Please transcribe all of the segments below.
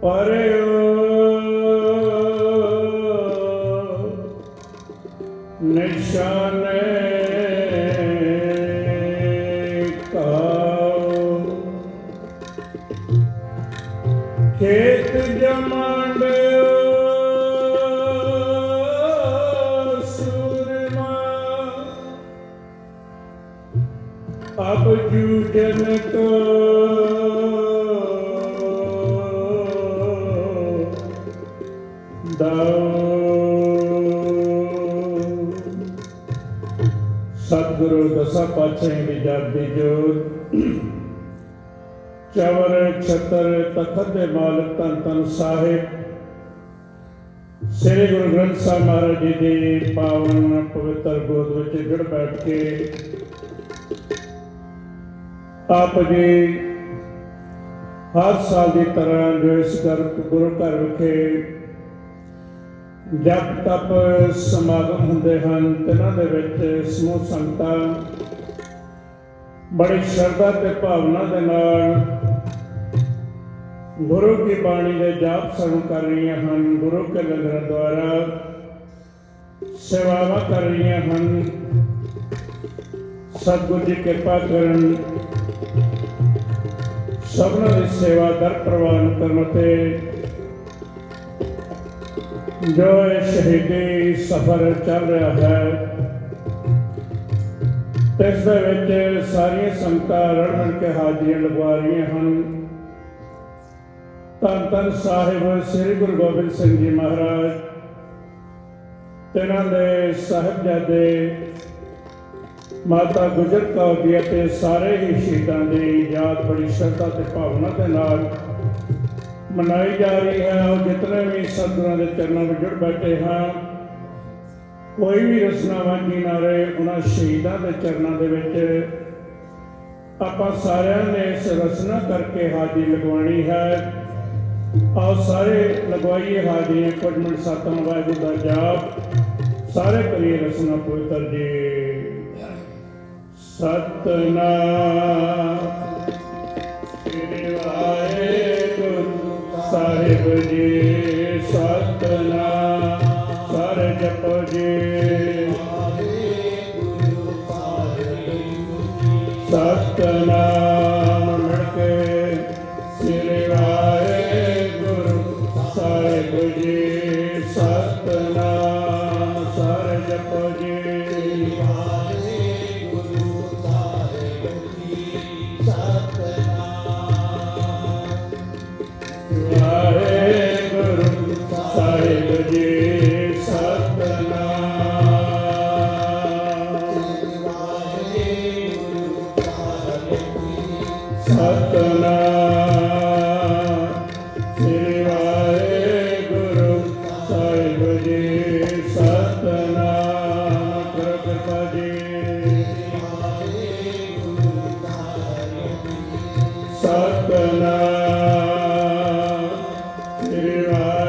ਪਰਿਓ ਦਾਉ ਸਤਿਗੁਰੂ ਦਸਾਂ ਪਾਤਸ਼ਾਹਾਂ ਦੀ ਜਾਤੀ ਜੋਤ ਚਵਰ, ਛਤਰ, ਤਖਤ ਦੇ ਮਾਲਕ ਧੰਨ ਧੰਨ ਸਾਹਿਬ। ਸ੍ਰੀ ਗੁਰੂ ਗ੍ਰੰਥ ਸਾਹਿਬ ਮਹਾਰਾਜ ਜੀ ਦੀ ਪਾਵਨ ਪਵਿੱਤਰ ਗੋਦ ਵਿੱਚ ਜੁੜ ਬੈਠ ਕੇ ਆਪ ਜੀ ਹਰ ਸਾਲ ਦੀ ਤਰ੍ਹਾਂ ਜੋ ਇਸ ਘਰ ਗੁਰੂ ਘਰ ਵਿਖੇ ਜਪ ਤਪ ਸਮਾਗਮ ਹੁੰਦੇ ਹਨ, ਤਿਨਾਂ ਦੇ ਵਿੱਚ ਸਮੂਹ ਸੰਗਤਾਂ ਬੜੀ ਸ਼ਰਧਾ ਤੇ ਭਾਵਨਾ ਦੇ ਨਾਲ ਗੁਰੂ ਕੀ ਬਾਣੀ ਦੇ ਜਾਪ ਸਰਵ ਕਰ ਰਹੀਆਂ ਹਨ, ਗੁਰੂ ਕੇ ਲੰਗਰਾਂ ਦੁਆਰਾ ਸੇਵਾਵਾਂ ਕਰ ਰਹੀਆਂ ਹਨ। ਸਤਿਗੁਰ ਜੀ ਕਿਰਪਾ ਕਰਨ ਸਭਨਾਂ ਦੀ ਸੇਵਾ ਦਰ ਪ੍ਰਵਾਨ ਕਰਨ ਤੇ ਜੋ ਇਹ ਸ਼ਹੀਦੀ ਸਫ਼ਰ ਚੱਲ ਰਿਹਾ ਹੈ, ਇਸ ਦੇ ਵਿੱਚ ਸਾਰੀਆਂ ਸੰਗਤਾਂ ਰਲ ਮਿਲ ਕੇ ਹਾਜ਼ਰੀਆਂ ਲਗਵਾ ਰਹੀਆਂ ਹਨ। ਧੰਨ ਧੰਨ ਸਾਹਿਬ ਸ੍ਰੀ ਗੁਰੂ ਗੋਬਿੰਦ ਸਿੰਘ ਜੀ ਮਹਾਰਾਜ ਤਿਨਾਂ ਦੇ ਸਾਹਿਬਜ਼ਾਦੇ ਮਾਤਾ ਗੁਜਰ ਕੌਰ ਜੀ ਅਤੇ ਸਾਰੇ ਹੀ ਸ਼ਹੀਦਾਂ ਦੀ ਯਾਦ ਬੜੀ ਸ਼ਰਧਾ ਤੇ ਭਾਵਨਾ ਦੇ ਨਾਲ ਮਨਾਈ ਜਾ ਰਹੀ ਹੈ, ਉਹ ਜਿਤਨੇ ਵੀ ਸਤਿਗੁਰਾਂ ਦੇ ਚਰਨਾਂ ਵਿੱਚ ਜੁੜ ਬੈਠੇ ਹਾਂ, ਕੋਈ ਵੀ ਰਸਨਾ ਵਾਂਝੀ ਨਾ ਰਹੇ, ਉਹਨਾਂ ਸ਼ਹੀਦਾਂ ਦੇ ਚਰਨਾਂ ਦੇ ਵਿੱਚ ਆਪਾਂ ਸਾਰਿਆਂ ਨੇ ਇਸ ਰਸਨਾ ਕਰਕੇ ਹਾਜ਼ਰੀ ਲਗਵਾਉਣੀ ਹੈ। ਆਓ ਸਾਰੇ ਲਗਵਾਈਏ ਹਾਜ਼ਰੀ ਕੁਝ ਮਿੰਟ ਸਤਿਨਾਮ ਵਾਹਿਗੁਰੂ ਦਾ ਜਾਪ। ਸਾਰੇ ਕਰੀਏ ਰਸਨਾ ਪਵਿੱਤਰ ਜੀ। ਸਤਨਾਮ ਸਾਹਿਬ ਜੀ ਸਤਨਾਮ Hare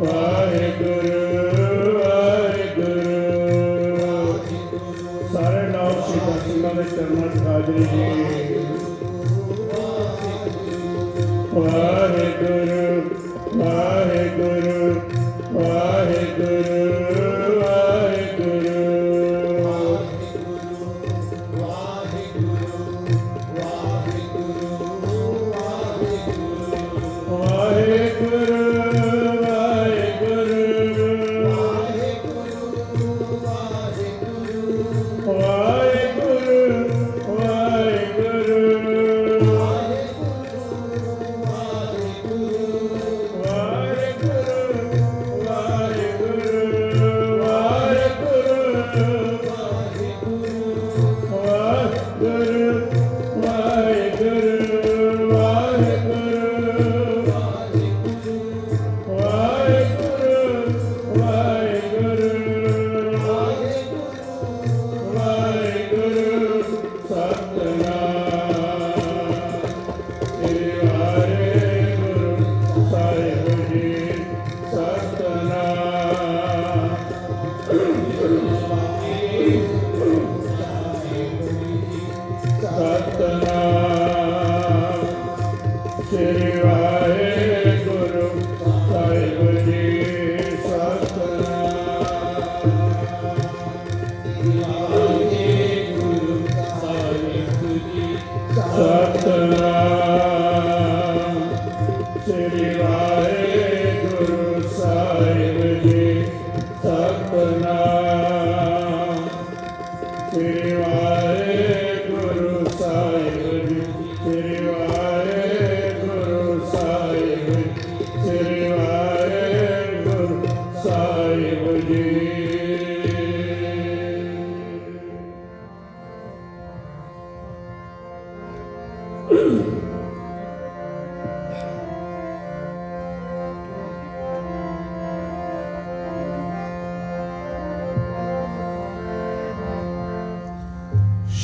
ਵਾਹਿਗੁਰੂ ਵਾਹਿਗੁਰੂ। ਸਾਰੇ ਨਾਮ ਸਿੱਖਾਂ ਸਿੰਘਾਂ ਦੇ ਚਰਨਾਂ 'ਚ ਹਾਜ਼ਰੀ ਜੀ।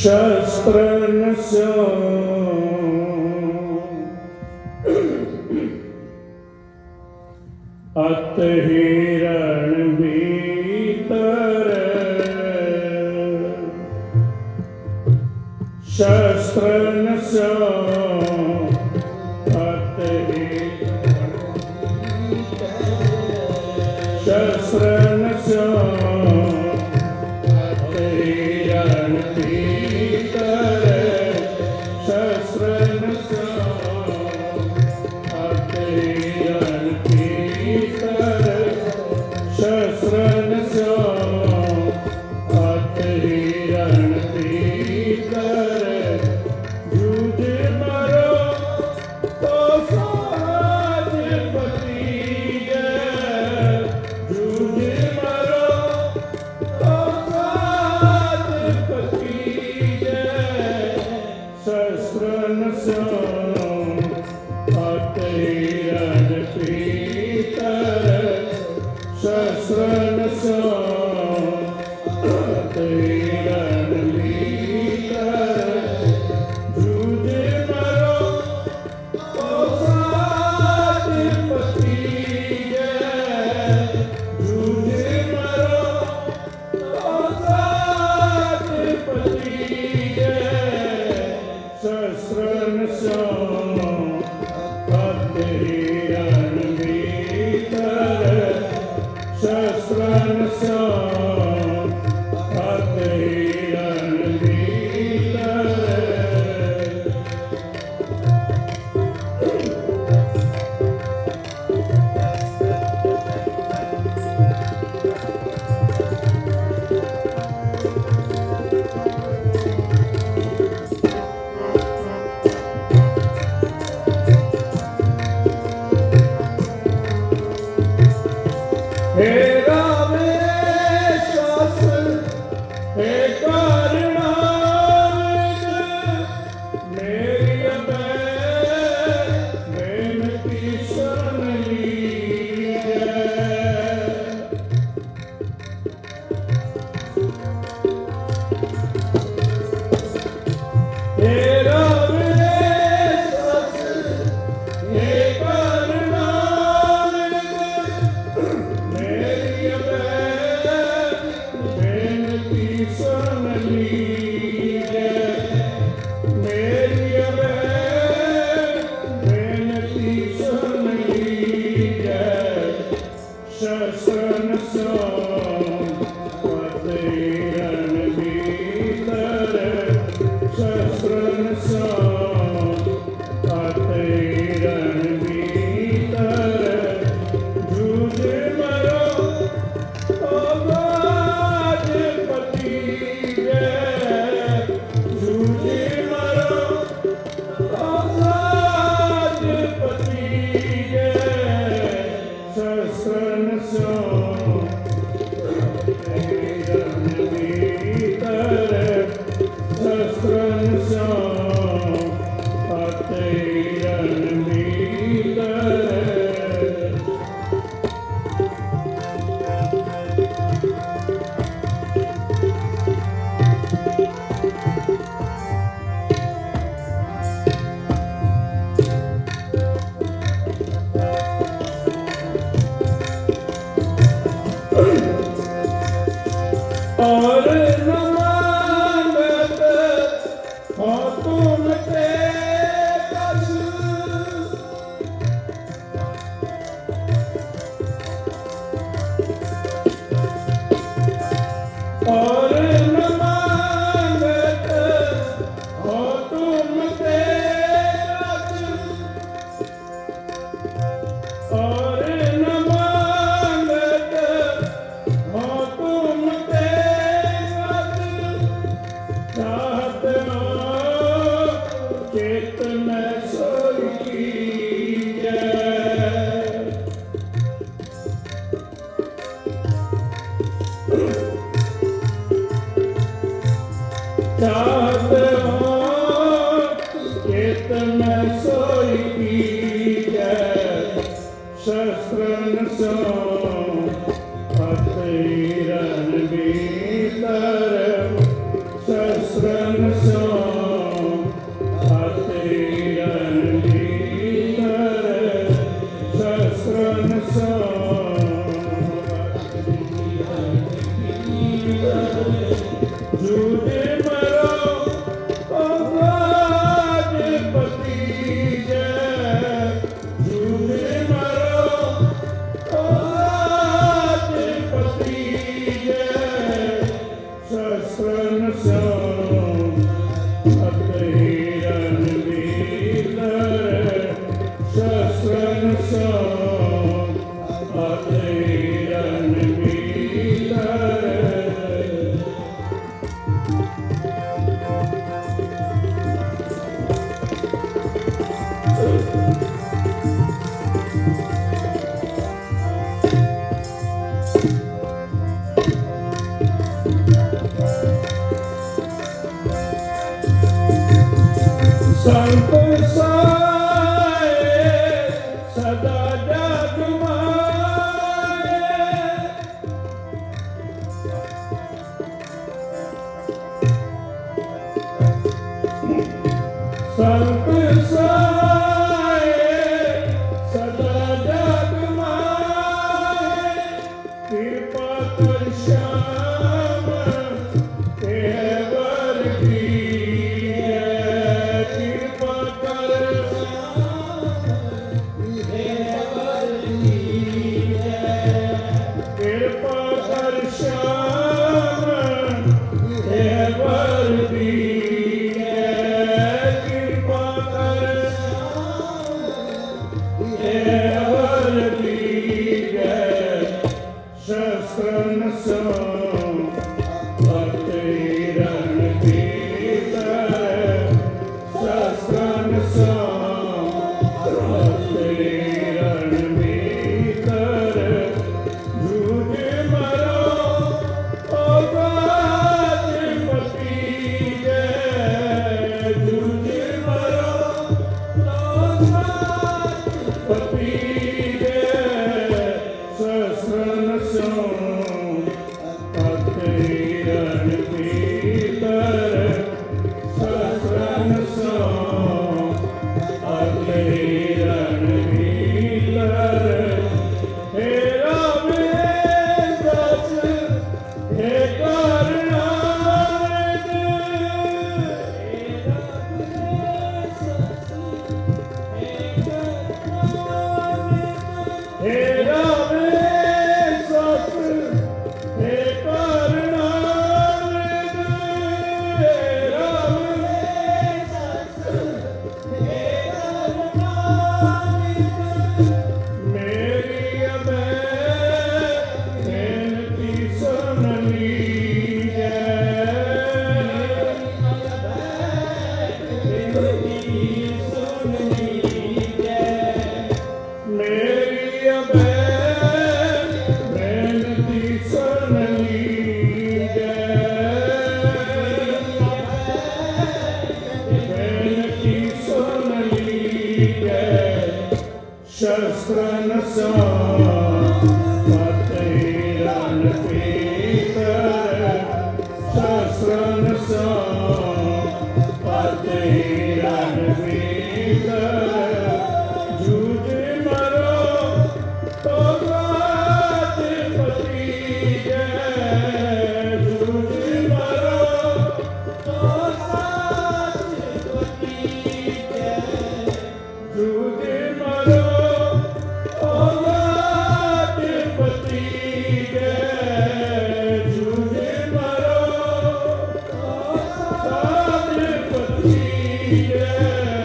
शस्त्र ਸ਼ਸਰਨ ਸੋ Oh. Don't Sant Yeah.